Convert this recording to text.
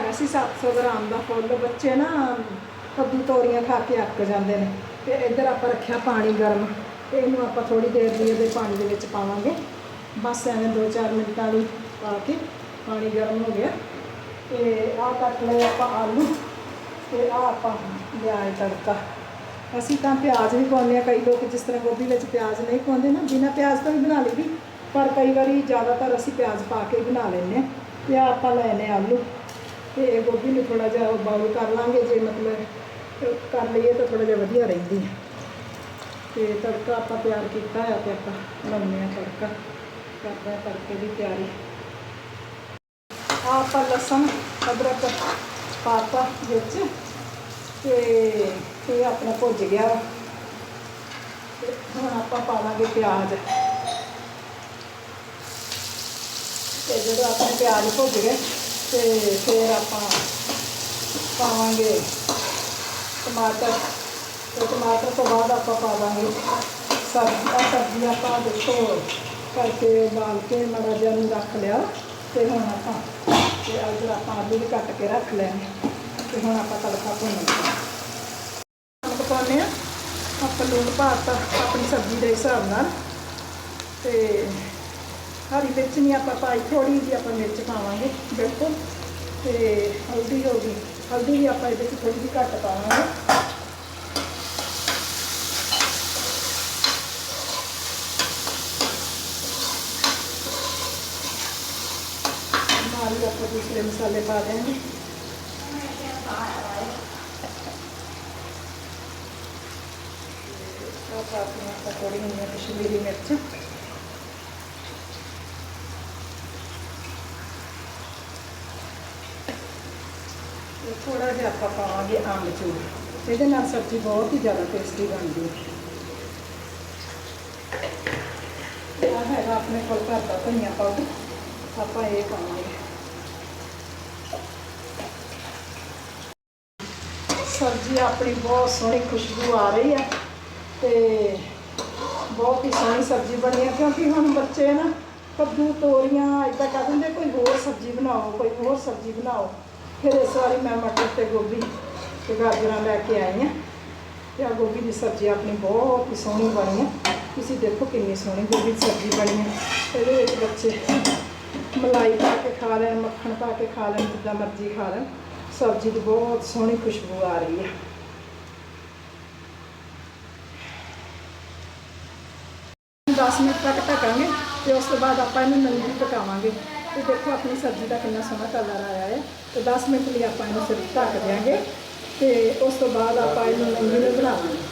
ਹੈਗਾ ਸੀ 700 ਗ੍ਰਾਮ ਦਾ ਫੁੱਲ, ਬੱਚੇ ਨਾ ਕੱਦੂ ਤੋਰੀਆਂ ਖਾ ਕੇ ਅੱਕ ਜਾਂਦੇ ਨੇ। ਤੇ ਇੱਧਰ ਆਪਾਂ ਰੱਖਿਆ ਪਾਣੀ ਗਰਮ, ਤੇ ਇਹਨੂੰ ਆਪਾਂ ਥੋੜੀ ਦੇਰ ਲਈ ਇਹਦੇ ਪਾਣੀ ਦੇ ਵਿੱਚ ਪਾਵਾਂਗੇ। ਬਸ ਐਵੇਂ 2-4 ਮਿੰਟਾਂ ਲਈ ਪਾ ਕੇ ਪਾਣੀ ਗਰਮ ਹੋ ਗਿਆ। ਤੇ ਆਹ ਕੱਟ ਲਏ ਆਪਾਂ ਆਲੂ, ਤੇ ਆਹ ਆਪਾਂ ਲਿਆਏ ਤੜਕਾ। ਅਸੀਂ ਤਾਂ ਪਿਆਜ਼ ਵੀ ਪਾਉਂਦੇ ਆ ਕਈ ਲੋਕ ਜਿਸ ਤਰ੍ਹਾਂ ਗੋਭੀ ਵਿੱਚ ਪਿਆਜ਼ ਨਹੀਂ ਪਾਉਂਦੇ ਨਾ, ਬਿਨਾਂ ਪਿਆਜ਼ ਤੋਂ ਵੀ ਬਣਾ ਲਈ ਪਰ ਕਈ ਵਾਰੀ ਜ਼ਿਆਦਾਤਰ ਅਸੀਂ ਪਿਆਜ਼ ਪਾ ਕੇ ਹੀ ਬਣਾ ਲੈਂਦੇ ਹਾਂ। ਤੇ ਆਹ ਆਪਾਂ ਲੈਨੇ ਆਲੂ। ਤੇ ਇਹ ਗੋਭੀ ਨੂੰ ਥੋੜਾ ਜਿਹਾ ਬਾਉਲ ਕਰ ਲਾਂਗੇ, ਜੇ ਮਤਲਬ ਕਰ ਲਈਏ ਤਾਂ ਥੋੜਾ ਜਿਹਾ ਵਧੀਆ ਰਹਿੰਦੀ ਹੈ ਤੇ ਤੜਕਾ ਆਪਾਂ ਤਿਆਰ ਕੀਤਾ ਹੈ ਤੇ ਆਪਾਂ ਲਾਉਂਦੇ ਆ ਤੜਕਾ। ਕਰਦੇ ਹਾਂ ਤੜਕੇ ਦੀ ਤਿਆਰੀ। ਆਹ ਆਪਾਂ ਲਸਣ, ਅਦਰਕ ਪਾਤਾ ਵਿੱਚ ਤੇ ਇਹ ਆਪਣਾ ਭੁੱਜ ਗਿਆ ਵਾ। ਤੇ ਹੁਣ ਆਪਾਂ ਪਾਵਾਂਗੇ ਪਿਆਜ਼। ਤੇ ਜਦੋਂ ਆਪਣੇ ਪਿਆਜ਼ ਭੁੱਜ ਗਏ ਤੇ ਫਿਰ ਆਪਾਂ ਪਾਵਾਂਗੇ ਟਮਾਟਰ ਤੇ ਟਮਾਟਰ ਤੋਂ ਬਾਅਦ ਆਪਾਂ ਪਾਵਾਂਗੇ ਸਬਜ਼ੀ। ਸਬਜ਼ੀ ਆਪਾਂ ਦੇਖੋ ਕਰਕੇ ਉਬਾਲ ਕੇ ਮਾੜਾ ਜਿਹਾ ਨੂੰ ਰੱਖ ਲਿਆ ਤੇ ਹੁਣ ਆਪਾਂ ਤੇ ਅਜਰ ਆਪਾਂ ਆਲੂ ਵੀ ਕੱਟ ਕੇ ਰੱਖ ਲੈਣੇ ਤੇ ਹੁਣ ਆਪਾਂ ਤੜਕਾ ਭੁੰਨਾਂਗੇ ਨਮਕ ਪਾਉਂਦੇ ਆ ਆਪਾਂ ਲੂਣ ਪਾਤਾ ਆਪਣੀ ਸਬਜ਼ੀ ਦੇ ਹਿਸਾਬ ਨਾਲ ਤੇ ਹਰੀ ਮਿਰਚ ਨਹੀਂ ਆਪਾਂ ਪਾਈ ਥੋੜੀ ਜਿਹੀ ਆਪਾਂ ਮਿਰਚ ਪਾਵਾਂਗੇ, ਬਿਲਕੁਲ। ਤੇ ਹਲਦੀ ਹੋ ਗਈ। ਹਲਦੀ ਵੀ ਆਪਾਂ ਇਹਦੇ ਵਿੱਚ ਥੋੜੀ ਜਿਹੀ ਘੱਟ ਪਾਵਾਂਗੇ। ਨਾਲ ਆਪਾਂ ਦੂਸਰੇ ਮਸਾਲੇ ਪਾ ਦੇਵਾਂਗੇ। ਆਪਾਂ ਆਪਣੀ ਆਪਾਂ ਥੋੜੀ ਕਸ਼ਮੀਰੀ ਮਿਰਚ। ਤੇ ਥੋੜਾ ਜਿਹਾ ਆਪਾਂ ਪਾਵਾਂਗੇ ਆਮਚੂਰ ਇਹਦੇ ਨਾਲ ਸਬਜ਼ੀ ਬਹੁਤ ਹੀ ਜ਼ਿਆਦਾ ਟੇਸਟੀ ਬਣਦੀ ਹੈ। ਇਹ ਹੈਗਾ ਆਪਣੇ ਕੋਲ ਘਰ ਦਾ ਧਨੀਆ ਪਾਊਡਰ ਆਪਾਂ ਇਹ ਪਾਵਾਂਗੇ। ਸਬਜ਼ੀ ਆਪਣੀ ਬਹੁਤ ਸੋਹਣੀ ਖੁਸ਼ਬੂ ਆ ਰਹੀ ਹੈ ਤੇ ਬਹੁਤ ਹੀ ਸੋਹਣੀ ਸਬਜ਼ੀ ਬਣੀ ਹੈ ਕਿਉਂਕਿ ਹੁਣ ਬੱਚੇ ਨਾ ਕੱਦੂ, ਤੋਰੀਆਂ ਇਦਾਂ ਕਹਿ ਦਿੰਦੇ ਕੋਈ ਹੋਰ ਸਬਜ਼ੀ ਬਣਾਓ, ਕੋਈ ਹੋਰ ਸਬਜ਼ੀ ਬਣਾਓ। ਫਿਰ ਇਸ ਵਾਰੀ ਮੈਂ ਮਟਰ ਤੇ ਗੋਭੀ ਤੇ ਗਾਜਰਾਂ ਲੈ ਕੇ ਆਈ ਹਾਂ। ਤੇ ਆ ਗੋਭੀ ਦੀ ਸਬਜ਼ੀ ਆਪਣੀ ਬਹੁਤ ਹੀ ਸੋਹਣੀ ਬਣੀ ਹੈ। ਤੁਸੀਂ ਦੇਖੋ ਕਿੰਨੀ ਸੋਹਣੀ ਗੋਭੀ ਦੀ ਸਬਜ਼ੀ ਬਣੀ ਹੈ। ਇਹਦੇ ਵਿੱਚ ਬੱਚੇ ਮਲਾਈ ਪਾ ਕੇ ਖਾ ਲੈਣ, ਮੱਖਣ ਪਾ ਕੇ ਖਾ ਲੈਣ, ਜਿੱਦਾਂ ਮਰਜ਼ੀ ਖਾ ਲੈਣ। ਸਬਜ਼ੀ ਦੀ ਬਹੁਤ ਸੋਹਣੀ ਖੁਸ਼ਬੂ ਆ ਰਹੀ ਹੈ। ਦਸ ਮਿੰਟ ਤੱਕ ਢੱਕਾਂਗੇ ਤੇ ਉਸ ਤੋਂ ਬਾਅਦ ਆਪਾਂ ਇਹਨੂੰ ਨੰਗੀ ਪਕਾਵਾਂਗੇ। ਤੇ ਦੇਖੋ, ਆਪਣੀ ਸਬਜ਼ੀ ਦਾ ਕਿੰਨਾ ਸੋਹਣਾ ਕਲਰ ਆਇਆ ਹੈ। ਤੇ 10 ਮਿੰਟ ਲਈ ਆਪਾਂ ਇਹਨੂੰ ਸਿਰਫ ਢੱਕ ਦਿਆਂਗੇ ਤੇ ਉਸ ਤੋਂ ਬਾਅਦ ਆਪਾਂ ਇਹਨੂੰ ਨੰਗੀ ਨੂੰ ਬਣਾਵਾਂਗੇ